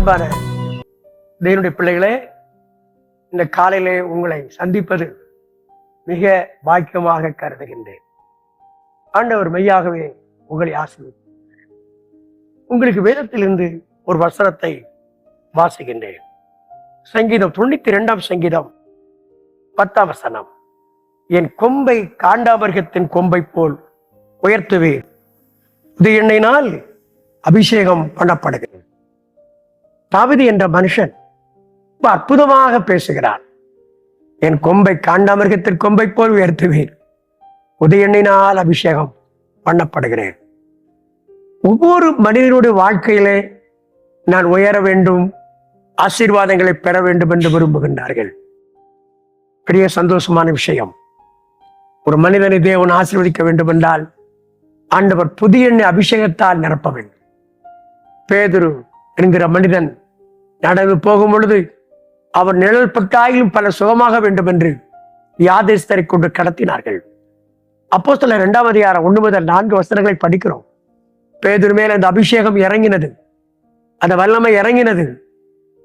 அன்பான தேவனுடைய பிள்ளைகளே இந்த காலையிலே உங்களை சந்திப்பது மிக பாக்கியமாக கருதுகின்றேன். ஆண்டவர் மெய்யாகவே உங்களை ஆசிர்வதி உங்களுக்கு வேதத்திலிருந்து ஒரு வசனத்தை வாசிக்கின்றேன். சங்கீதம் தொண்ணூத்தி இரண்டாம் சங்கீதம் பத்தாம் வசனம். என் கொம்பை காண்டாமிருகத்தின் கொம்பை போல் உயர்த்துவேன். இது என்னை நாள் அபிஷேகம் பண்ணப்படுகிறது. தாவிதி என்ற மனுஷன் ரொம்ப அற்புதமாக பேசுகிறார் என் கொம்பை காண்டாமிருகத்தின் கொம்பை போல் உயர்த்துவேன். உதயண்ணினால் அபிஷேகம் பண்ணப்படுகிறேன். ஒவ்வொரு மனிதனுடைய வாழ்க்கையிலே நான் உயர வேண்டும் ஆசீர்வாதங்களை பெற வேண்டும் என்று விரும்புகின்றார்கள். பெரிய சந்தோஷமான விஷயம். ஒரு மனிதனை தேவன் ஆசீர்வதிக்க வேண்டும் என்றால் ஆண்டவர் புதிய அபிஷேகத்தால் நிரப்ப வேண்டும். பேதுரு என்கிற மனிதன் நடந்து போகும் பொழுது அவர் நிழல் பட்டாயிலும் பல சுகமாக வேண்டும் என்று யாதேஸ்தரை கொண்டு கடத்தினார்கள். அப்போ சில இரண்டாவது யார ஒன்று முதல் நான்கு வசனங்களை படிக்கிறோம். பேதூர் மேல் அந்த அபிஷேகம் இறங்கினது. அந்த வல்லமை இறங்கினது.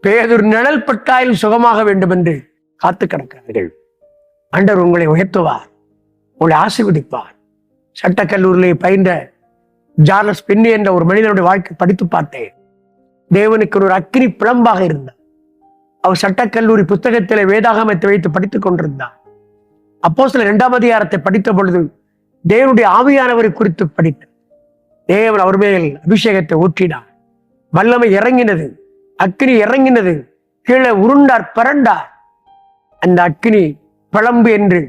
பேதூர் நிழல் பட்டாயில் சுகமாக வேண்டும் என்று காத்து கிடக்கிறார்கள். அண்டர் உங்களை உயர்த்துவார் உங்களை ஆசீர்வதிப்பார். சட்டக்கல்லூரிலே பயின்ற ஜார்லஸ் பின்னி என்ற ஒரு மனிதனுடைய வாழ்க்கை படித்து பார்த்தேன். தேவனுக்கு ஒரு அக்னி பிளம்பாக இருந்தார். அவர் சட்டக்கல்லூரி புத்தகத்திலே வேதாகமத்தை வைத்து படித்துக் கொண்டிருந்தார். அப்போ சில இரண்டாம் அதிகாரத்தை படித்த பொழுது தேவனுடைய ஆவியானவரை குறித்து படித்தார். தேவன் அவர் மேல் அபிஷேகத்தை ஊற்றினார். வல்லமை இறங்கினது அக்னி இறங்கினது கீழே உருண்டார் பிறண்டார் அந்த அக்கினி பிளம்பு என்று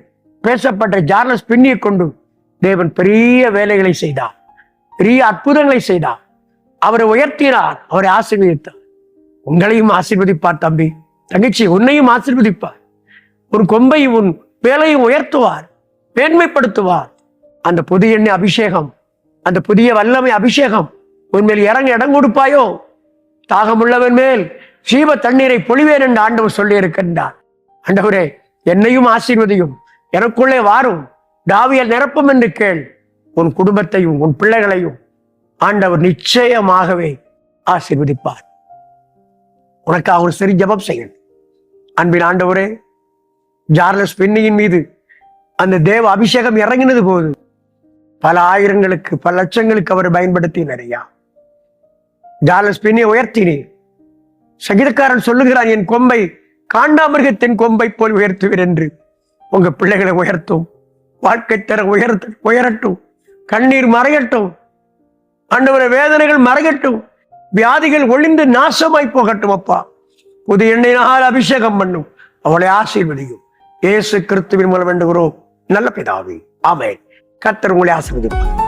பேசப்பட்ட ஜார்லஸ் பின்னியை கொண்டு தேவன் பெரிய வேலைகளை செய்தார். பெரிய அற்புதங்களை செய்தார். அவரை உயர்த்தினார். அவரை ஆசீர்வதித்தார். உங்களையும் ஆசீர்வதிப்பார் தம்பி. தங்கச்சி உன்னையும் ஆசீர்வதிப்பார். உன் கொம்பை உன் வேலையும் உயர்த்துவார். மேன்மைப்படுத்துவார். அந்த புதிய எண்ணெய் அபிஷேகம் அந்த புதிய வல்லமை அபிஷேகம் உன்மேல் இறங்க இடம் கொடுப்பாயோ? தாகமுள்ளவன் மேல் சீவ தண்ணீரை பொழிவேன் என்று ஆண்டவர் சொல்லி இருக்கின்றார் ஆண்டவரே என்னையும் ஆசீர்வதியும். எனக்குள்ளே வாரும். தாவியல் நிரப்பும் என்று கேள். உன் குடும்பத்தையும் உன் பிள்ளைகளையும் ஆண்டவர் நிச்சயமாகவே ஆசீர்வதிப்பார். உனக்காக ஒரு சரி ஜபம் செய்யணும். அன்பின் ஆண்டவரே ஜார்லஸ் பெண்ணியின் மீது அந்த தேவ அபிஷேகம் இறங்கினது போது பல ஆயிரங்களுக்கு பல லட்சங்களுக்கு அவர் பயன்படுத்தி நிறையா ஜார்லஸ் பெண்ணியை உயர்த்தினேன். சகிதக்காரன் சொல்லுகிறான் என் கொம்பை காண்டாமிருகத்தின் கொம்பை போல் உயர்த்துவீர் என்று. உங்க பிள்ளைகளை உயர்த்தும் வாழ்க்கை தர உயர்த்து உயரட்டும் கண்ணீர் மறையட்டும் ஆண்டவரை வேதனைகள் மறையட்டும் வியாதிகள் ஒளிந்து நாசமாய் போகட்டும் அப்பா. புது எண்ணெயினால் அபிஷேகம் பண்ணும். அவளை ஆசீர்வதியும். இயேசு கிறிஸ்துவின் மூலம் வேண்டுகிறோம். நல்ல பிதாவி ஆமே கத்தர் உங்களை ஆசீர்வதிப்பார்.